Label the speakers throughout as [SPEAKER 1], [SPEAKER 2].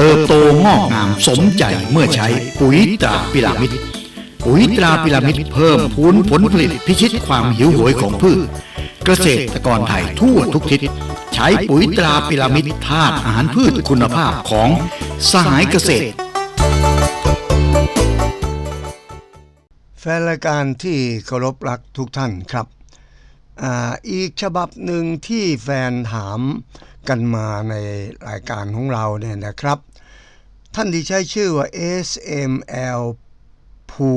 [SPEAKER 1] เติบโตงอกงามสมใจเมื่อใช้ปุ๋ยตราพิรามิดปุ๋ยตราพิรามิดเพิ่มพูนผลผลิตพิชิตความหิวโหยของพืช เกษตรกรไทยทั่วทุกทิศ ใช้ปุ๋ยตราพิรามิดธาตุอาหารพืชคุณภาพของสหายเกษตร
[SPEAKER 2] แฟนรายการที่เคารพรักทุกท่านครับออีกฉบับหนึ่งที่แฟนถามกันมาในรายการของเราเนี่ยนะครับ ท่านที่ใช้ชื่อว่า SML p o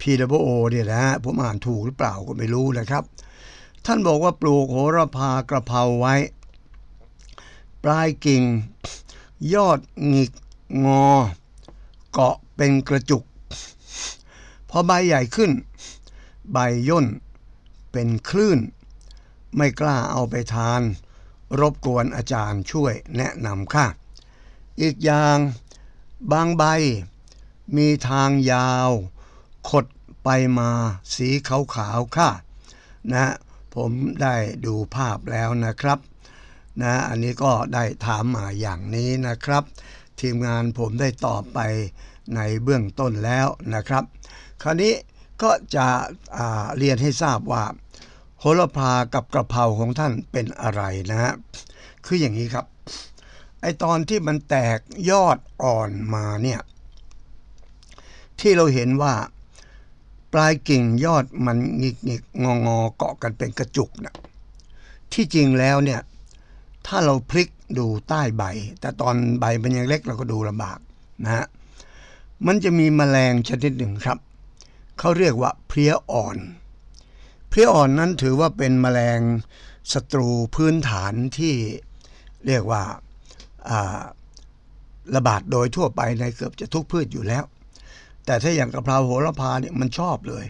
[SPEAKER 2] PWO เนี่ยนะฮะผมอ่านถูกหรือเปล่าก็ไม่รู้นะครับ ท่านบอกว่าปลูกโหระพากระเพราไว้ ปลายกิ่ง ยอดหงิกงอ เกาะเป็นกระจุก พอใบใหญ่ขึ้น ใบย่นเป็นคลื่น ไม่กล้าเอาไปทาน รบกวนอาจารย์ช่วยแนะนำค่ะ อีกอย่างบางใบ มีทางยาว ขดไปมาสีขาวๆค่ะ นะผมได้ดูภาพแล้วนะครับ นะอันนี้ก็ได้ถามมาอย่างนี้นะครับ ทีมงานผมได้ตอบไปในเบื้องต้นแล้วนะครับ คราวนี้ก็จะเรียนให้ทราบว่า โหระพากับกระเพราของท่านเป็นอะไรนะฮะคืออย่างนี้ครับ ไอตอนที่มันแตกยอดอ่อนมาเนี่ยที่เราเห็นว่าปลายกิ่งยอดมันหงิกหงิกงองอเกาะกันเป็นกระจุกนะที่จริงแล้วเนี่ยถ้าเราพลิกดูใต้ใบ แต่ตอนใบมันยังเล็กเราก็ดูลำบากนะฮะมันจะมีแมลงชนิดหนึ่งครับเขาเรียกว่าเพลี้ยอ่อน เพลี้ยอ่อนนั้นถือว่าเป็นแมลงศัตรูพื้นฐานที่เรียกว่า ระบาดโดยทั่วไปในเกือบจะทุกพืชอยู่แล้ว แต่ถ้าอย่างกะเพราโหระพาเนี่ยมันชอบเลย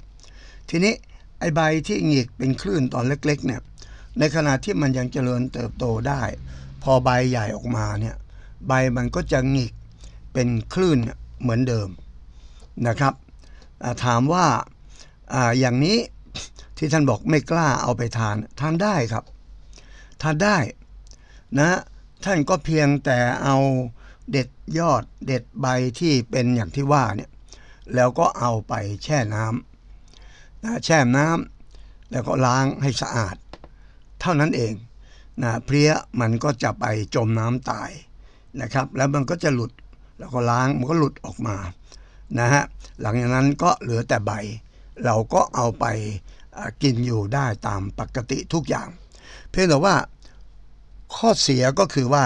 [SPEAKER 2] ทีนี้ไอใบที่หงิกเป็นคลื่นตอนเล็กๆเนี่ยในขณะที่มันยังเจริญเติบโตได้ พอใบใหญ่ออกมาเนี่ยใบมันก็จะหงิกเป็นคลื่นเหมือนเดิมนะครับ ถามว่าอาอย่างนี้ที่ท่านบอกไม่กล้าเอาไปทาน ทานได้ครับ ทานได้นะ ท่านก็เพียงแต่เอาเด็ดยอดเด็ดใบที่เป็นอย่างที่ว่าเนี่ยแล้วก็เอาไปแช่น้ำนะแช่น้ำแล้วก็ล้างให้สะอาด เท่านั้นเองนะเพลี้ยมันก็จะไปจมน้ำตายนะครับ แล้วมันก็จะหลุดแล้วก็ล้างมันก็หลุดออกมานะฮะหลังจากนั้นก็เหลือแต่ใบ เราก็เอาไปกินอยู่ได้ตามปกติทุกอย่าง เพียงแต่ว่า ข้อเสียก็คือว่า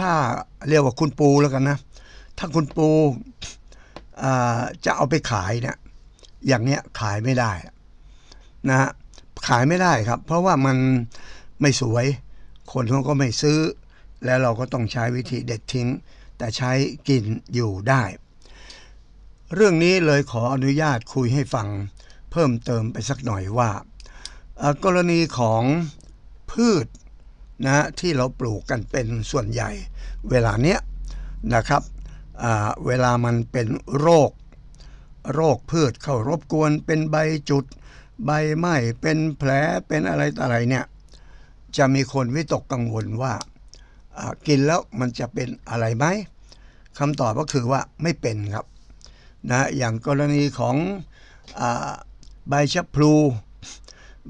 [SPEAKER 2] ถ้าเรียกว่าคุณปูแล้วกันนะ ถ้าคุณปูจะเอาไปขายเนี่ยอย่างเนี้ยขายไม่ได้นะฮะขายไม่ได้ครับ เพราะว่ามันไม่สวย คนเขาก็ไม่ซื้อ แล้วเราก็ต้องใช้วิธีเด็ดทิ้ง แต่ใช้กินอยู่ได้ เรื่องนี้เลยขออนุญาตคุยให้ฟังเพิ่มเติมไปสักหน่อยว่า กรณีของพืช นะที่เราปลูกกันเป็นส่วนใหญ่ เวลาเนี้ยนะครับเวลามันเป็นโรค โรคพืชเข้ารบกวนเป็นใบจุด ใบไหม้เป็นแผลเป็นอะไรต่ออะไรเนี่ยจะมีคนวิตกกังวลว่ากินแล้วมันจะเป็นอะไรไหมคำตอบก็คือว่าไม่เป็นครับนะอย่างกรณีของอใบชะพลู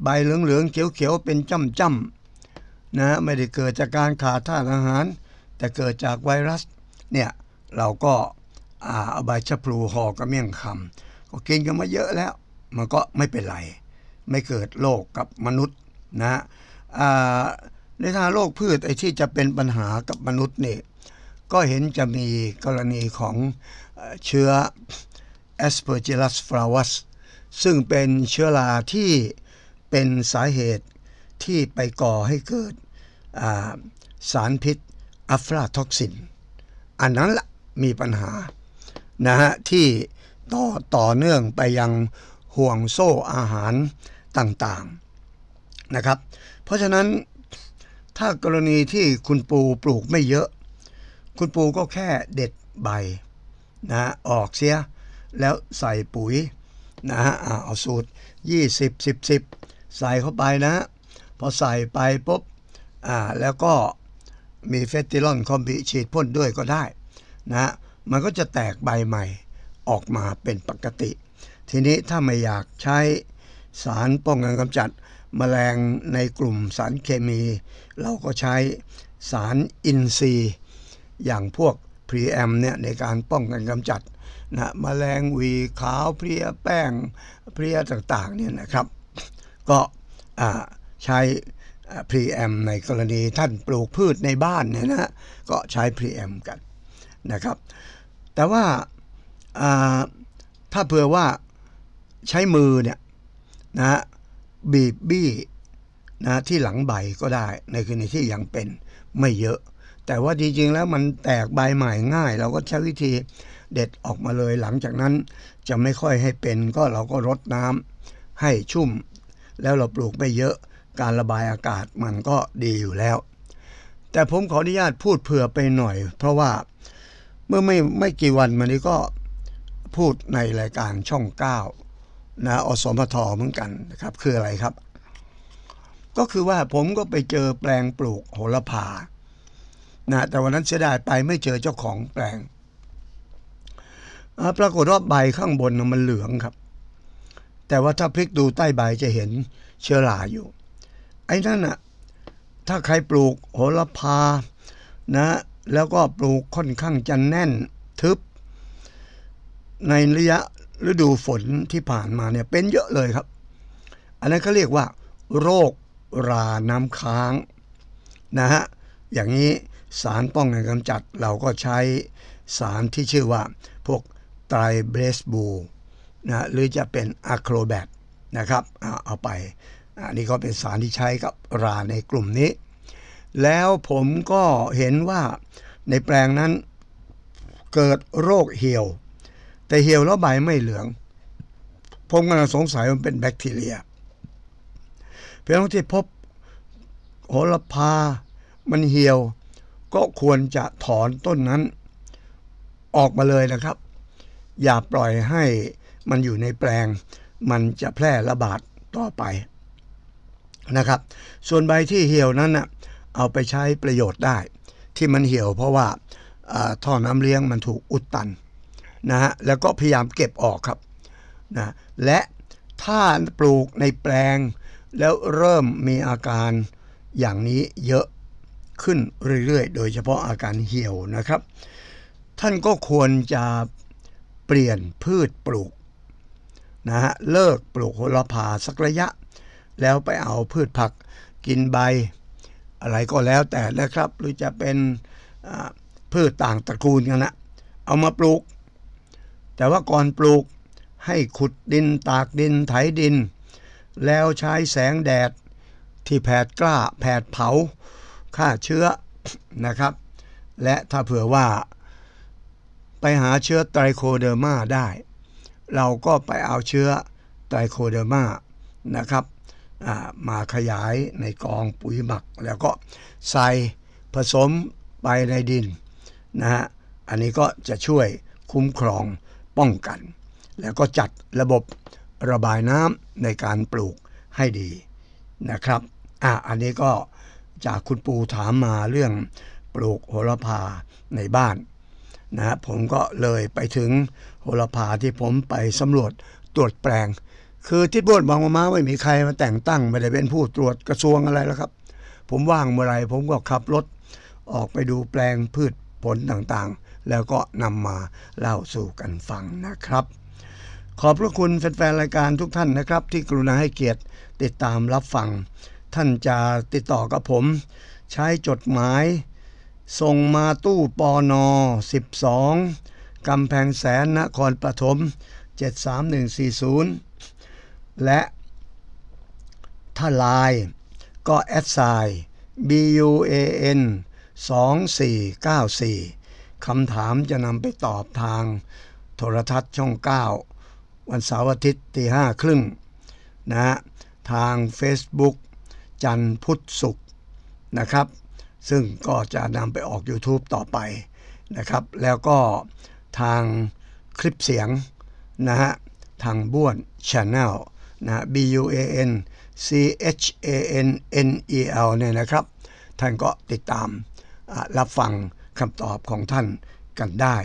[SPEAKER 2] ใบเหลืองๆเขียวๆเป็นจ้ำๆ นะไม่ได้เกิดจากการขาดธาตุอาหาร แต่เกิดจากไวรัสเนี่ยเราก็อ่าเอาใบชะพลูห่อกระเมี่ยงคำก็กินกันมาเยอะแล้ว มันก็ไม่เป็นไร ไม่เกิดโรคกับมนุษย์นะอ่าในทางโรคพืชไอ้ที่จะเป็นปัญหากับมนุษย์นี่ก็เห็นจะมีกรณีของเอ่อเชื้อ Aspergillus flavus ซึ่งเป็นเชื้อราที่เป็นสาเหตุ ที่ไปก่อให้เกิดสารพิษอัฟลาท็อกซิน อันนั้นละมีปัญหานะฮะที่ต่อต่อเนื่องไปยังห่วงโซ่อาหารต่างๆนะครับ เพราะฉะนั้นถ้ากรณีที่คุณปูปลูกไม่เยอะ คุณปูก็แค่เด็ดใบนะฮะออกเสีย แล้วใส่ปุ๋ยนะฮะเอาสูตร 20 10 10 ใส่เข้าไปนะ พอใส่ไปปุ๊บอ่าแล้วก็มีเฟสติลอนคอมบิฉีดพ่นด้วยก็ได้นะมันก็จะแตกใบใหม่ออกมาเป็นปกติ ทีนี้ถ้าไม่อยากใช้สารป้องกันกำจัดแมลงในกลุ่มสารเคมี เราก็ใช้สารอินทรีย์ อย่างพวกพรีแอมเนี่ยในการป้องกันกำจัดนะมแมลงวีขาวเพลียแป้งเพลียต่างๆเนี่ยนะครับ ก็อ่า ใช้พรีแอมในกรณีท่านปลูกพืชในบ้านเนี่ยนะก็ใช้พรีแอมกันนะครับ แต่ว่าถ้าเผื่อว่าใช้มือเนี่ยนะฮะบีบบี้นะที่หลังใบก็ได้ ในกรณีที่ยังเป็นไม่เยอะ แต่ว่าจริงๆแล้วมันแตกใบใหม่ง่าย เราก็ใช้วิธีเด็ดออกมาเลยหลังจากนั้นจะไม่ค่อยให้เป็นก็เราก็รดน้ำให้ชุ่ม แล้วเราปลูกไม่เยอะ การระบายอากาศมันก็ดีอยู่แล้ว แต่ผมขออนุญาตพูดเผื่อไปหน่อย เพราะว่าเมื่อไม่ไม่กี่วันมานี้ก็พูดในรายการช่องเก้านะอสมทเหมือนกันนะครับ คืออะไรครับ ก็คือว่าผมก็ไปเจอแปลงปลูกโหระพานะแต่วันนั้นเสียดายไปไม่เจอเจ้าของแปลงปรากฏว่าใบข้างบนมันเหลืองครับ แต่ว่าถ้าพลิกดูใต้ใบจะเห็นเชื้อราอยู่ อ้นั่นน่ะถ้าใครปลูกโหระพานะแล้วก็ปลูกค่อนข้างจะแน่นทึบ ในระยะฤดูฝนที่ผ่านมาเนี่ยเป็นเยอะเลยครับ อันนั้นเขาเรียกว่า โรคราน้ำค้างนะฮะอย่างนี้สารป้องกันกำจัดเราก็ใช้สารที่ชื่อว่า พวกไตรเบรสบูนะหรือจะเป็นอะโครแบตนะครับเอาไป อันนี้ก็เป็นสารที่ใช้กับราในกลุ่มนี้ แล้วผมก็เห็นว่าในแปลงนั้นเกิดโรคเหี่ยว แต่เหี่ยวแล้วใบไม่เหลือง ผมกำลังสงสัยว่ามันเป็นแบคทีเรีย เพียงที่พบโหระพา มันเหี่ยว ก็ควรจะถอนต้นนั้น ออกมาเลยนะครับ อย่าปล่อยให้มันอยู่ในแปลง มันจะแพร่ระบาดต่อไป นะครับ ส่วนใบที่เหี่ยวนั้นนะเอาไปใช้ประโยชน์ได้ ที่มันเหี่ยวเพราะว่าท่อน้ำเลี้ยงมันถูกอุดตันนะฮะแล้วก็พยายามเก็บออกครับนะและถ้าปลูกในแปลง แล้วเริ่มมีอาการอย่างนี้เยอะขึ้นเรื่อยๆ โดยเฉพาะอาการเหี่ยวนะครับ ท่านก็ควรจะเปลี่ยนพืชปลูกนะฮะเลิกปลูกโหระพาสักระยะ แล้วไปเอาพืชผักกินใบ อะไรก็แล้วแต่นะครับ หรือจะเป็นพืชต่างตระกูลกันนะเอามาปลูก แต่ว่าก่อนปลูกให้ขุดดินตากดินไถดิน แล้วใช้แสงแดดที่แผดกล้าแผดเผาฆ่าเชื้อนะครับ และถ้าเผื่อว่าไปหาเชื้อไตรโคเดอร์มาได้ เราก็ไปเอาเชื้อไตรโคเดอร์มานะครับ มาขยายในกองปุ๋ยหมัก แล้วก็ใส่ผสมไปในดินนะฮะอันนี้ก็จะช่วยคุ้มครองป้องกัน แล้วก็จัดระบบระบายน้ำในการปลูกให้ดีนะครับอะอันนี้ก็จากคุณปูถามมาเรื่องปลูกโหระพาในบ้านนะฮะผมก็เลยไปถึงโหระพาที่ผมไปสำรวจตรวจแปลง คือทิศบวชบางมมาไม่มีใครมาแต่งตั้งไม่ได้เป็นผู้ตรวจกระทรวงอะไรแล้วครับ ผมว่างเมื่อไรผมก็ขับรถออกไปดูแปลงพืชผลต่างๆ แล้วก็นำมาเล่าสู่กันฟังนะครับ ขอบพระคุณแฟนๆรายการทุกท่านนะครับ ที่กรุณาให้เกียรติติดตามรับฟัง ท่านจะติดต่อกับผม ใช้จดหมาย ส่งมาตู้ปอนอ12กำแพงแสนนครปฐม 73140 และถ้าไลน์ก็แอดไซน์ BUAN 2494 คำถามจะนำไปตอบทางโทรทัศน์ช่อง 9 วันเสาร์อาทิตย์ตีห้าครึ่งนะฮะทาง Facebook จันพุทธศุกร์นะครับ ซึ่งก็จะนำไปออก YouTube ต่อไปนะครับ แล้วก็ทางคลิปเสียงนะฮะทางบ้วน Channel นะ B U A N C H A N N E L เนี่ยนะครับ ท่านก็ติดตามรับฟังคำตอบของท่านกันได้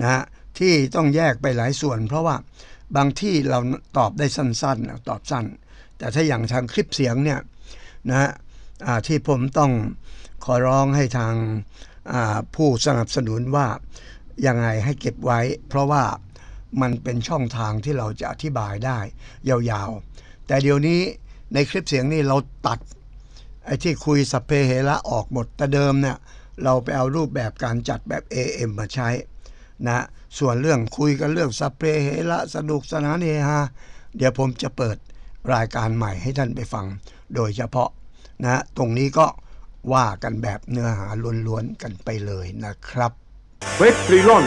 [SPEAKER 2] นะฮะที่ต้องแยกไปหลายส่วน เพราะว่าบางที่เราตอบได้สั้นๆ ตอบสั้น แต่ถ้าอย่างทางคลิปเสียงเนี่ยนะฮะที่ผมต้องขอร้องให้ทางผู้สนับสนุนว่ายังไงให้เก็บไว้ เพราะว่า มันเป็นช่องทางที่เราจะอธิบายได้ ยาวๆ แต่เดี๋ยวนี้ในคลิปเสียงนี่เราตัดไอ้ที่คุยสพเพเหระออกหมดแต่เดิมเนี่ยเราไปเอารูปแบบการจัดแบบ AM มาใช้นะส่วนเรื่องคุยกันเรื่องสพเพเหระสนุกสนานเฮฮาเดี๋ยวผมจะเปิดรายการใหม่ให้ท่านไปฟัง โดยเฉพาะนะตรงนี้ก็ว่ากันแบบเนื้อหาล้วนๆกันไปเลยนะครับ
[SPEAKER 3] เฟสตรีลอน